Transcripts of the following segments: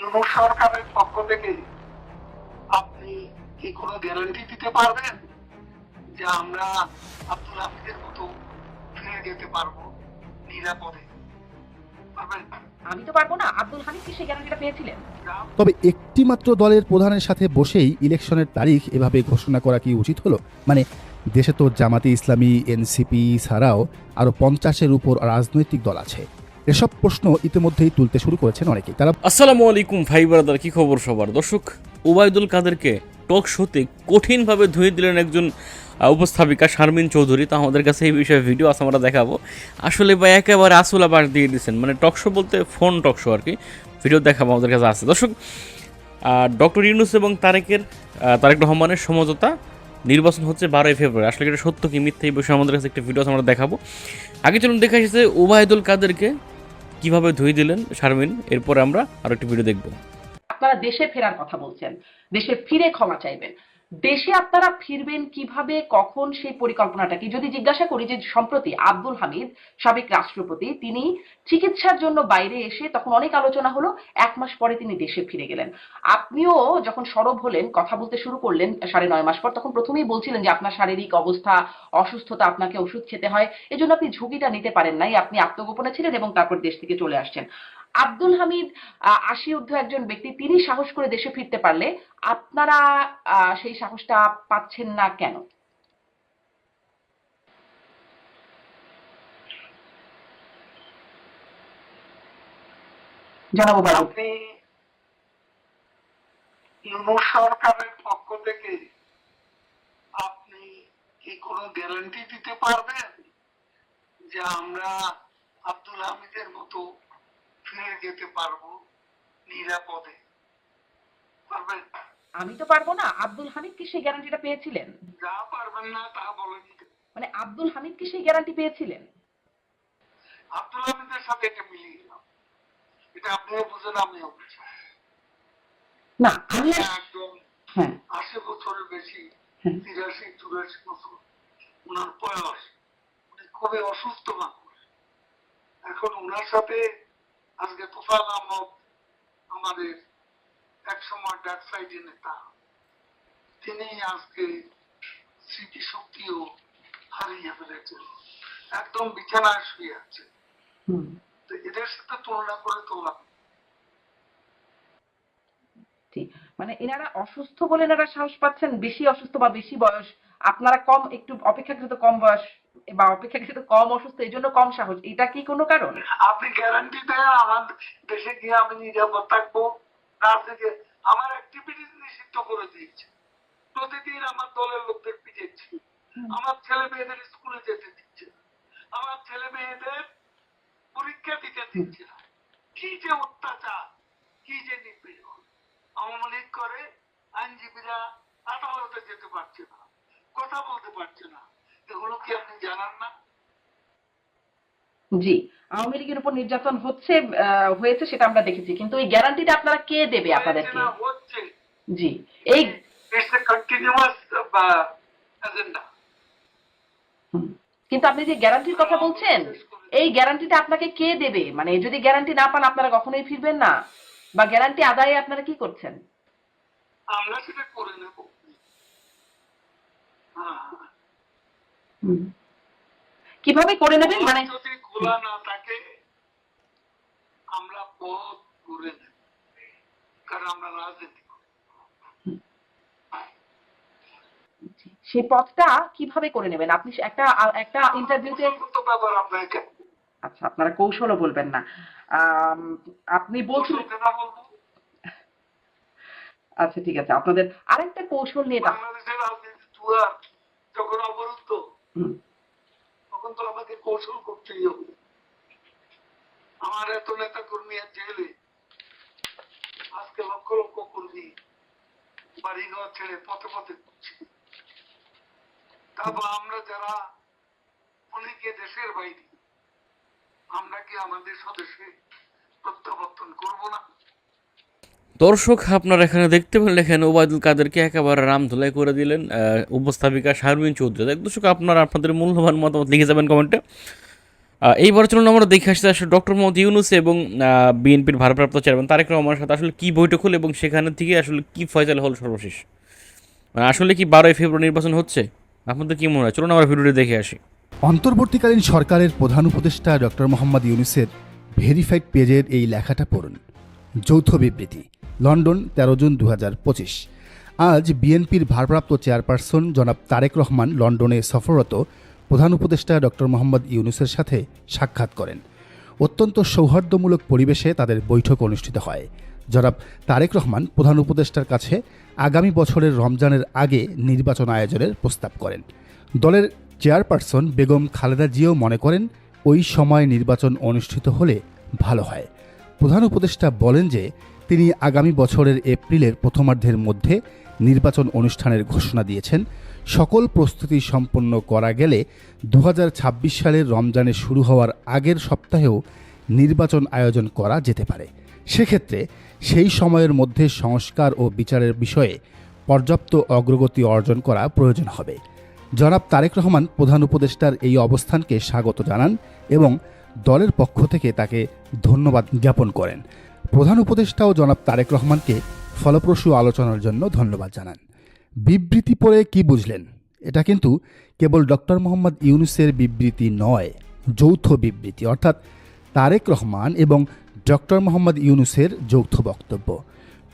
ইউনুস সরকারের পক্ষ থেকে আপনি কি কোনো গ্যারান্টি দিতে পারবেন যে আমরা আব্দুল হাফিজের মতো ফিরে যেতে পারব নিরাপদে? পারবেন? আমি তো পারব না। আব্দুল হামিদ কি সেই গ্যারান্টিটা পেয়েছিলেন? তবে একটি মাত্র দলের প্রধানের সাথে বসেই ইলেকশনের তারিখ এভাবে ঘোষণা করা কি উচিত হলো? মানে দেশে তো জামাতে ইসলামী এনসিপি ছাড়াও আরও পঞ্চাশের উপর রাজনৈতিক দল আছে। এসব প্রশ্ন ইতিমধ্যেই তুলতে শুরু করেছেন অনেকেই। তারা আসসালামু আলাইকুম ভাই ব্রাদার, কি খবর সবার? দর্শক ওবায়দুল কাদেরকে টক শোতে কঠিনভাবে ধুয়ে দিলেন একজন উপস্থাপিকা শারমিন চৌধুরী। তো আমাদের কাছে এই বিষয়ে ভিডিও আছে, আমরা দেখাবো। আসলে ভাই একেবারে আসল আবার দিয়ে দিয়েছেন। মানে টক শো বলতে ফোন টক শো আর কি। ভিডিও দেখাবো আমাদের কাছে আছে। দর্শক ডক্টর ইউনুস এবং তারেকের তারেক রহমানের সমঝোতা নির্বাচন হচ্ছে বারোই ফেব্রুয়ারি। আসলে এটা সত্য কি মিথ্যে এই বিষয়ে আমাদের কাছে একটা ভিডিও আমরা দেখাবো। আগে চলুন দেখা এসেছে ওবায়দুল কাদেরকে কীভাবে ধুয়ে দিলেন শারমিন? এরপর আমরা আরও একটি ভিডিও দেখব। আপনারা দেশে ফেরার কথা বলছেন। দেশে ফিরে ক্ষমা চাইবেন। দেশে আপনারা ফিরবেন কীভাবে, কখন সেই পরিকল্পনাটা কি যদি জিজ্ঞাসা করি যে সম্প্রতি আব্দুল হামিদ, সাবেক রাষ্ট্রপতি, তিনি চিকিৎসার জন্য বাইরে এসে তখন অনেক আলোচনা হলো, এক মাস পরে তিনি দেশে ফিরে গেলেন। আপনিও যখন সরব হলেন, কথা বলতে শুরু করলেন, সাড়ে নয় মাস পর, তখন প্রথমেই বলছিলেন যে আপনার শারীরিক অবস্থা, অসুস্থতা, আপনাকে ওষুধ খেতে হয়। এজন্য আপনি ঝুঁকিটা নিতে পারেন নাই, আপনি আত্মগোপনে ছিলেন এবং তারপর দেশ থেকে চলে আসছেন। আব্দুল হামিদ আহ, আশি ঊর্ধ্ব একজন ব্যক্তি তিনি সাহস করে দেশে ফিরতে পারলে আপনারা আহ, সেই সাহসটা পাচ্ছেন না কেন? জানাব আপনি সরকারের পক্ষ থেকে আপনি কি কোনো গ্যারান্টি দিতে পারবেন যে আমরা আব্দুল হামিদের মতো ফিরে যেতে পারব নিরাপদে। পারবেন? আমি তো পারব না। আব্দুল হামিদ কি সেই গ্যারান্টিটা পেয়েছিলেন? যা পারবেন না তা বলেন মানে আব্দুল হামিদ কি সেই গ্যারান্টি পেয়েছিলেন? আব্দুল হামিদের সাথে এটা মিলিয়ে গেলাম এটা আপনিও বুঝেন আমিও বুঝি। না আমি একদম হ্যাঁ। আশি বছরের বেশি তিরাশি চুরাশি বছর। ওনার বয়স উনি খুবই অসুস্থ মানুষ। এখন ওনার সাথে আজকে তোফাল আহমদ আমাদের এক সময় ডাক সাইডে নেতা। তিনি আজকে স্মৃতি শক্তিও হারিয়ে ফেলেছেন একদম বিছানায় শুয়ে আছে। তো এদের সাথে তুলনা করে তো লাভ ঠিক। মানে এনারা অসুস্থ বলে এনারা সাহস পাচ্ছেন বেশি অসুস্থ বা বেশি বয়স। আপনারা কম একটু অপেক্ষাকৃত কম বয়স। বা অপেক্ষাকৃত কম অসুস্থ এই জন্য কম সাহস। এটা কি কোনো কারণ? আপনি গ্যারান্টি দেন আমার দেশে গিয়ে আমি নিরাপদ থাকব। আমার অ্যাক্টিভিটিস নিষিদ্ধ করে দিয়েছে। প্রতিদিন আমার দলের লোকদের আমার ছেলে মেয়েদের স্কুলে যেতে দিচ্ছে আমার ছেলে মেয়েদের পরীক্ষা দিতে দিচ্ছে না। কি যে অত্যাচার কি যে নিপীড়ন। আওয়ামী লীগ করে আইনজীবীরা আদালতে যেতে পারছে না কথা বলতে পারছে না। এগুলো কি আপনি জানান না? জি আওয়ামী লীগের উপর নির্যাতন হচ্ছে হয়েছে সেটা আমরা দেখেছি। কিন্তু এই গ্যারান্টিটা আপনারা কে দেবে আপনাদেরকে? জি এই কিন্তু আপনি যে গ্যারান্টির কথা বলছেন এই গ্যারান্টিটা আপনাকে কে দেবে? মানে যদি গ্যারান্টি না পান আপনারা কখনোই ফিরবেন না। বা গ্যারান্টি আদায়ে আপনারা কি করছেন? আমরা সেটা করে নেব। হ্যাঁ। কীভাবে করে নেবেন? মানে যদি খোলা না থাকে আমরা পথ করে নেব। কারণ আমরা রাজনীতি সেই পথটা কীভাবে করে নেবেন? আপনি একটা একটা ইন্টারভিউতে কৌশলগত ব্যাপার আপনাকে আচ্ছা আপনারা কৌশলও বলবেন না। আপনি বলছেন আচ্ছা ঠিক আছে। আপনাদের আরেকটা কৌশল নিয়ে তা- বাংলাদেশের রাজনীতি জুয়ার যখন অবরুদ্ধ হুম, তখন তো আমাকে কৌশল করতেই হবে। আমার এত নেতা কর্মী আর জেলে। আজকে লক্ষ লক্ষ কর্মী বাড়ি ঘর ছেড়ে পথে পথে ঘুরছে। তারপর আমরা যারা অনেকে দেশের বাইরে, আমরা কি আমাদের স্বদেশে প্রত্যাবর্তন করব না? দর্শক, আপনারা এখানে দেখতে পেলেন এখানে ওবায়দুল কাদেরকে একেবারে রাম ধুলাই করে দিলেন উপস্থাপিকা শারমিন চৌধুরী। দর্শক, আপনারা আপনাদের মূল্যবান মতামত লিখে যাবেন কমেন্টে। এইবার চলুন, আমরা দেখে আসতে আসলে ডক্টর মোহাম্মদ ইউনুস এবং বিএনপির ভারপ্রাপ্ত চেয়ারম্যান তারেক রহমানের সাথে আসলে কী বৈঠক হলো এবং সেখানে থেকে আসলে কী ফয়সালা হল সর্বশেষ? মানে আসলে কি বারোই ফেব্রুয়ারি নির্বাচন হচ্ছে? আপনাদের কি মনে হয়? চলুন, আমরা ভিডিওটি দেখে আসি। অন্তর্বর্তীকালীন সরকারের প্রধান উপদেষ্টা ডক্টর মোহাম্মদ ইউনুসের ভেরিফাইড পেজের এই লেখাটা পড়ুন। যৌথ বিবৃতি। লন্ডন তেরো জুন দু হাজার পঁচিশ। আজ বিএনপির ভারপ্রাপ্ত চেয়ারপারসন জনাব তারেক রহমান লন্ডনে সফররত প্রধান উপদেষ্টা ডক্টর মোহাম্মদ ইউনুসের সাথে সাক্ষাৎ করেন। অত্যন্ত সৌহার্দ্যমূলক পরিবেশে তাদের বৈঠক অনুষ্ঠিত হয়। জনাব তারেক রহমান প্রধান উপদেষ্টার কাছে আগামী বছরের রমজানের আগে নির্বাচন আয়োজনের প্রস্তাব করেন। দলের চেয়ারপারসন বেগম খালেদা জিও মনে করেন, ওই সময় নির্বাচন অনুষ্ঠিত হলে ভালো হয়। প্রধান উপদেষ্টা বলেন যে তিনি আগামী বছরের এপ্রিলের প্রথমার্ধের মধ্যে নির্বাচন অনুষ্ঠানের ঘোষণা দিয়েছেন। সকল প্রস্তুতি সম্পন্ন করা গেলে দু হাজার ছাব্বিশ সালের রমজানে শুরু হওয়ার আগের সপ্তাহেও নির্বাচন আয়োজন করা যেতে পারে। সেক্ষেত্রে সেই সময়ের মধ্যে সংস্কার ও বিচারের বিষয়ে পর্যাপ্ত অগ্রগতি অর্জন করা প্রয়োজন হবে। জনাব তারেক রহমান প্রধান উপদেষ্টার এই অবস্থানকে স্বাগত জানান এবং দলের পক্ষ থেকে তাকে ধন্যবাদ জ্ঞাপন করেন। প্রধান উপদেষ্টাও জনাব তারেক রহমানকে ফলপ্রসূ আলোচনার জন্য ধন্যবাদ জানান। বিবৃতি পড়ে কি বুঝলেন? এটা কিন্তু কেবল ডক্টর মোহাম্মদ ইউনুসের বিবৃতি নয়, যৌথ বিবৃতি, অর্থাৎ তারেক রহমান এবং ডক্টর মোহাম্মদ ইউনুসের যৌথ বক্তব্য।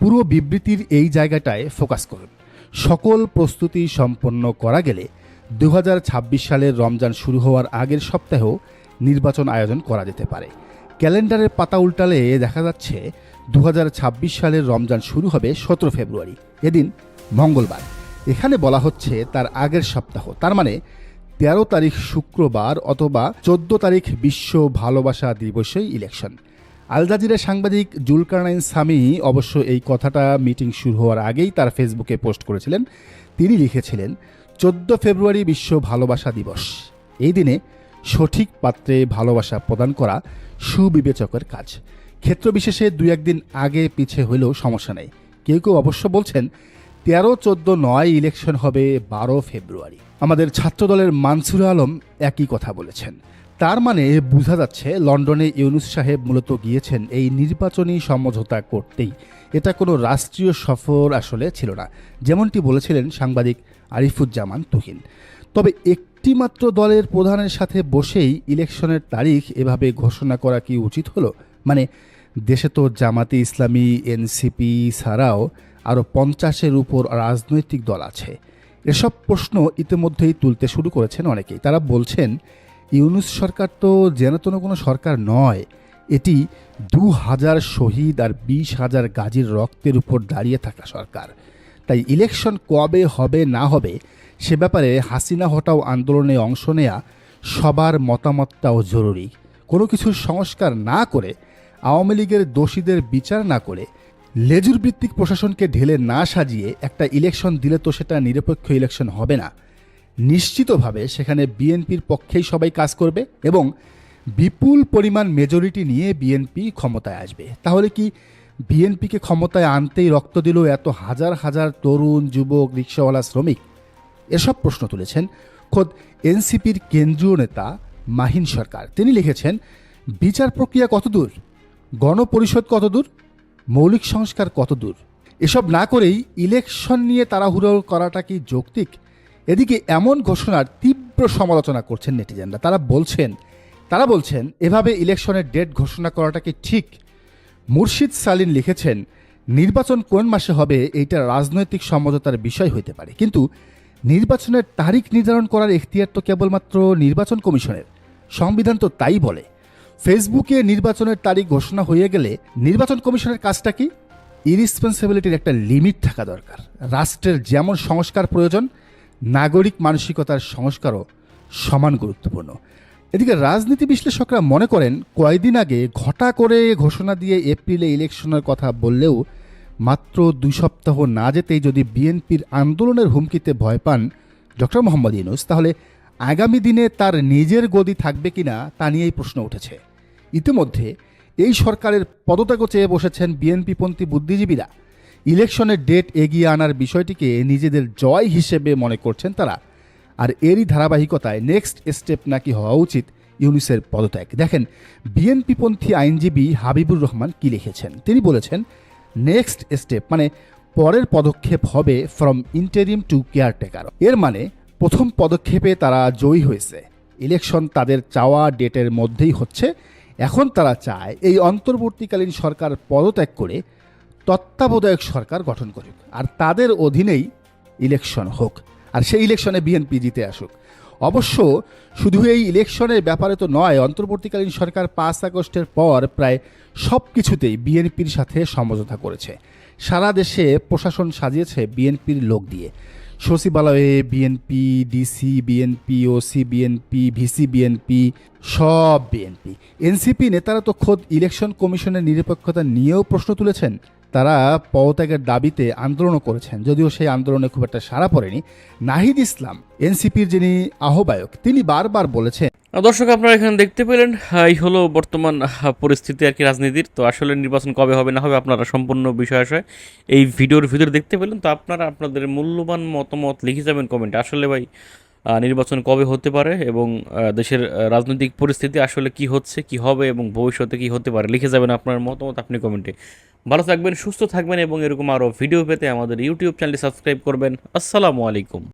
পুরো বিবৃতির এই জায়গাটায় ফোকাস করুন। সকল প্রস্তুতি সম্পন্ন করা গেলে দু হাজার ছাব্বিশ সালের রমজান শুরু হওয়ার আগের সপ্তাহেও নির্বাচন আয়োজন করা যেতে পারে। ক্যালেন্ডারের পাতা উল্টালে দেখা যাচ্ছে দু হাজার ছাব্বিশ সালের রমজান শুরু হবে সতেরো ফেব্রুয়ারি, এদিন মঙ্গলবার। এখানে বলা হচ্ছে তার আগের সপ্তাহ, তার মানে তেরো তারিখ শুক্রবার অথবা চোদ্দ তারিখ বিশ্ব ভালোবাসা দিবসেই ইলেকশন আল জাজিরের সাংবাদিক জুলকারনাইন সামি অবশ্য এই কথাটা মিটিং শুরু হওয়ার আগেই তার ফেসবুকে পোস্ট করেছিলেন। তিনি লিখেছিলেন, চোদ্দ ফেব্রুয়ারি বিশ্ব ভালোবাসা দিবস। এই দিনে সঠিক পাত্রে ভালোবাসা প্রদান করা সুবিবেচকের কাজ। ক্ষেত্রবিশেষে দু একদিন আগে পিছে হলেও সমস্যা নেই। কেউ কেউ অবশ্য বলছেন, তেরো, চোদ্দ, নয় ইলেকশন হবে বারো ফেব্রুয়ারি। আমাদের ছাত্রদলের মানসুর আলম একই কথা বলেছেন। তার মানে বোঝা যাচ্ছে, লন্ডনে ইউনুস সাহেব মূলত গিয়েছেন এই নির্বাচনী সমঝোতা করতেই। এটা কোনো রাষ্ট্রীয় সফর আসলে ছিল না, যেমনটি বলেছিলেন সাংবাদিক আরিফুজ্জামান তুহিন। তবে একটিমাত্র দলের প্রধানের সাথে বসেই ইলেকশনের তারিখ এভাবে ঘোষণা করা কি উচিত হলো? মানে দেশে তো জামাতে ইসলামী, এনসিপি ছাড়াও আরও পঞ্চাশের উপর রাজনৈতিক দল আছে। এসব প্রশ্ন ইতিমধ্যেই তুলতে শুরু করেছেন অনেকেই। তারা বলছেন, ইউনুস সরকার তো যেন তেন কোনো সরকার নয়, এটি দু হাজার শহীদ আর বিশ হাজার গাজীর রক্তের উপর দাঁড়িয়ে থাকা সরকার। তাই ইলেকশন কবে হবে, না হবে সে ব্যাপারে হাসিনা হটাও আন্দোলনে অংশ নেয়া সবার মতামতটাও জরুরি। কোনো কিছুর সংস্কার না করে, আওয়ামী লীগের দোষীদের বিচার না করে লেজুর ভিত্তিক প্রশাসনকে ঢেলে না সাজিয়ে একটা ইলেকশন দিলে তো সেটা নিরপেক্ষ ইলেকশন হবে না। নিশ্চিতভাবে সেখানে বিএনপির পক্ষেই সবাই কাজ করবে এবং বিপুল পরিমাণ মেজরিটি নিয়ে বিএনপি ক্ষমতায় আসবে। তাহলে কি বিএনপিকে ক্ষমতায় আনতেই রক্ত দিল এত হাজার হাজার তরুণ, যুবক, রিক্সাওয়ালা, শ্রমিক? এসব প্রশ্ন তুলেছেন খোদ এনসিপির কেন্দ্রীয় নেতা মাহিন সরকার। তিনি লিখেছেন, বিচার প্রক্রিয়া কতদূর? গণপরিষদ কতদূর? মৌলিক সংস্কার কতদূর? এসব না করেই ইলেকশন নিয়ে তাড়াহুড়ো করাটা কি যৌক্তিক? এদিকে এমন ঘোষণার তীব্র সমালোচনা করছেন নেটিজেনরা। তারা বলছেন তারা বলছেন, এভাবে ইলেকশনের ডেট ঘোষণা করাটা কি ঠিক? মুর্শিদ সালিন লিখেছেন, নির্বাচন কোন মাসে হবে এইটা রাজনৈতিক সমঝোতার বিষয় হইতে পারে। কিন্তু নির্বাচনের তারিখ নির্ধারণ করার এখতিয়ার তো কেবলমাত্র নির্বাচন কমিশনের। সংবিধান তো তাই বলে। ফেসবুকে নির্বাচনের তারিখ ঘোষণা হয়ে গেলে নির্বাচন কমিশনের কাজটা কি? ইরিসপন্সিবিলিটির একটা লিমিট থাকা দরকার। রাষ্ট্রের যেমন সংস্কার প্রয়োজন, নাগরিক মানসিকতার সংস্কারও সমান গুরুত্বপূর্ণ। এদিকে রাজনীতি বিশ্লেষকরা মনে করেন, কয়েকদিন আগে ঘটা করে ঘোষণা দিয়ে এপ্রিলে ইলেকশনের কথা বললেও মাত্র দুই সপ্তাহ না যেতেই যদি বিএনপির আন্দোলনের হুমকিতে ভয় পান ডক্টর মোহাম্মদ ইউনুস, তাহলে আগামী দিনে তার নিজের গদি থাকবে কিনা তা নিয়েই প্রশ্ন উঠেছে। ইতিমধ্যে এই সরকারের পদত্যাগও চেয়ে বসেছেন বিএনপিপন্থী বুদ্ধিজীবীরা। ইলেকশনের ডেট এগিয়ে আনার বিষয়টিকে নিজেদের জয় হিসেবে মনে করছেন তারা। আর এরই ধারাবাহিকতায় নেক্সট স্টেপ নাকি হওয়া উচিত ইউনিসের পদত্যাগ। দেখেন, বিএনপিপন্থী আইনজীবী হাবিবুর রহমান কি লিখেছেন? তিনি বলেছেন নেক্সট স্টেপ মানে পরের পদক্ষেপ হবে ফ্রম ইন্টারিম টু কেয়ারটেকার এর মানে প্রথম পদক্ষেপে তারা জয়ী হয়েছে। ইলেকশন তাদের চাওয়া ডেটের মধ্যেই হচ্ছে। এখন তারা চায় এই অন্তর্বর্তীকালীন সরকার পদত্যাগ করে তত্ত্বাবধায়ক সরকার গঠন করুক। আর তাদের অধীনেই ইলেকশন হোক। আর সেই ইলেকশনে বিএনপি জিতে আসুক। অবশ্য শুধু এই ইলেকশনের ব্যাপারে তো নয়, অন্তর্বর্তীকালীন সরকার পাঁচ আগস্টের পর প্রায় সব কিছুতেই বিএনপির সাথে সমঝোতা করেছে। সারা দেশে প্রশাসন সাজিয়েছে বিএনপির লোক দিয়ে। সচিবালয়ে BNP, DC, BNP, OC, BNP, VC BNP, সব বিএনপি। এনসিপি নেতারা তো খোদ ইলেকশন কমিশনের নিরপেক্ষতা নিয়েও প্রশ্ন তুলেছেন। তারা পদত্যাগের দাবিতে আন্দোলনও করেছেন। যদিও সেই আন্দোলনে খুব একটা সাড়া পড়েনি। নাহিদ ইসলাম, এনসিপির যিনি আহ্বায়ক, তিনি বারবার বলেছেন দর্শক, আপনারা এখানে দেখতে পেলেন এই হলো বর্তমান পরিস্থিতি আর কি রাজনীতির। তো আসলে নির্বাচন কবে হবে, না হবে, আপনারা সম্পূর্ণ বিষয় আশয় এই ভিডিওর ভিতরে দেখতে পেলেন। তো আপনারা আপনাদের মূল্যবান মতামত লিখে যাবেন কমেন্টে। আসলে ভাই নির্বাচন কবে হতে পারে এবং দেশের রাজনৈতিক পরিস্থিতি আসলে কি হচ্ছে, কি হবে এবং ভবিষ্যতে কি হতে পারে, লিখে যাবেন আপনার মতামত আপনি কমেন্টে। ভালো থাকবেন, সুস্থ থাকবেন এবং এরকম আরও ভিডিও পেতে আমাদের ইউটিউব চ্যানেলটি সাবস্ক্রাইব করবেন। আসসালামু আলাইকুম।